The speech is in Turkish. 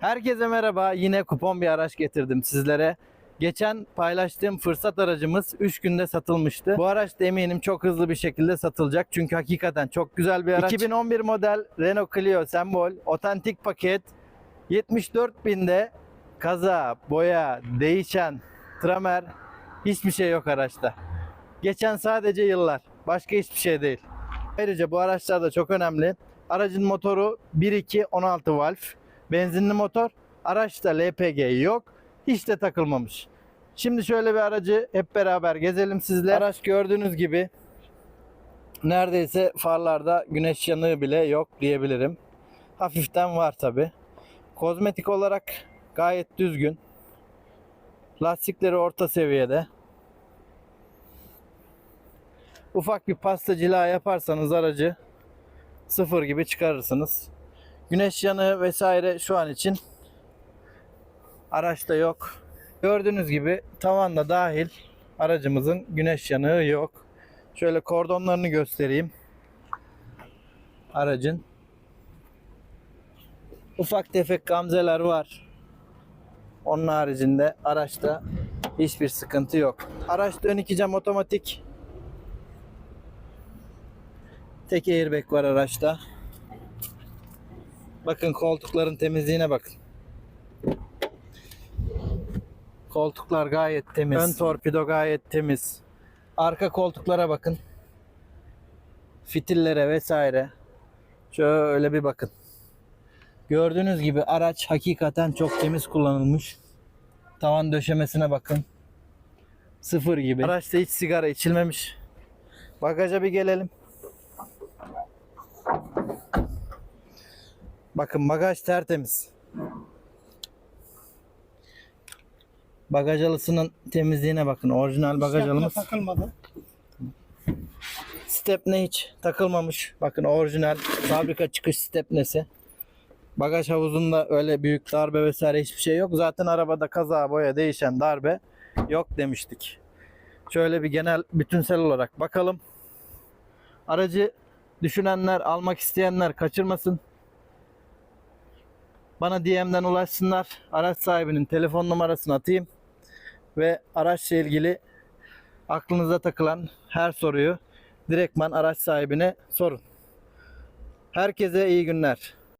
Herkese merhaba. Yine kupon bir araç getirdim sizlere. Geçen paylaştığım fırsat aracımız 3 günde satılmıştı. Bu araç da eminim çok hızlı bir şekilde satılacak. Çünkü hakikaten çok güzel bir araç. 2011 model Renault Clio sembol otantik paket 74 binde kaza, boya, değişen, tramer hiçbir şey yok araçta. Geçen sadece yıllar. Başka hiçbir şey değil. Ayrıca bu araçlar da çok önemli. Aracın motoru 1.2 16 valf. Benzinli motor. Araçta LPG yok. Hiç de takılmamış. Şimdi şöyle bir aracı hep beraber gezelim sizle. Araç gördüğünüz gibi neredeyse farlarda güneş yanığı bile yok diyebilirim. Hafiften var tabi. Kozmetik olarak gayet düzgün. Lastikleri orta seviyede. Ufak bir pastacılığa yaparsanız aracı sıfır gibi çıkarırsınız. Güneş yanığı vesaire şu an için araçta yok. Gördüğünüz gibi tavanda dahil aracımızın güneş yanığı yok. Şöyle kordonlarını göstereyim. Aracın. Ufak tefek gamzeler var. Onun haricinde araçta hiçbir sıkıntı yok. Araçta ön iki cam otomatik. Tek airbag var araçta. Bakın koltukların temizliğine bakın. Koltuklar gayet temiz. Ön torpido gayet temiz. Arka koltuklara bakın. Fitillere vesaire. Şöyle bir bakın. Gördüğünüz gibi araç hakikaten çok temiz kullanılmış. Tavan döşemesine bakın. Sıfır gibi. Araçta hiç sigara içilmemiş. Bagaja bir gelelim. Bakın bagaj tertemiz. Bagaj alısının temizliğine bakın. Orijinal bagaj Stepne alımız. takılmadı. Stepne hiç takılmamış. Bakın orijinal fabrika çıkış stepnesi. Bagaj havuzunda öyle büyük darbe vesaire hiçbir şey yok. Zaten arabada kaza boya değişen darbe yok demiştik. Şöyle bir genel bütünsel olarak bakalım. Aracı düşünenler, almak isteyenler kaçırmasın. Bana DM'den ulaşsınlar. Araç sahibinin telefon numarasını atayım. Ve araçla ilgili aklınıza takılan her soruyu direktman araç sahibine sorun. Herkese iyi günler.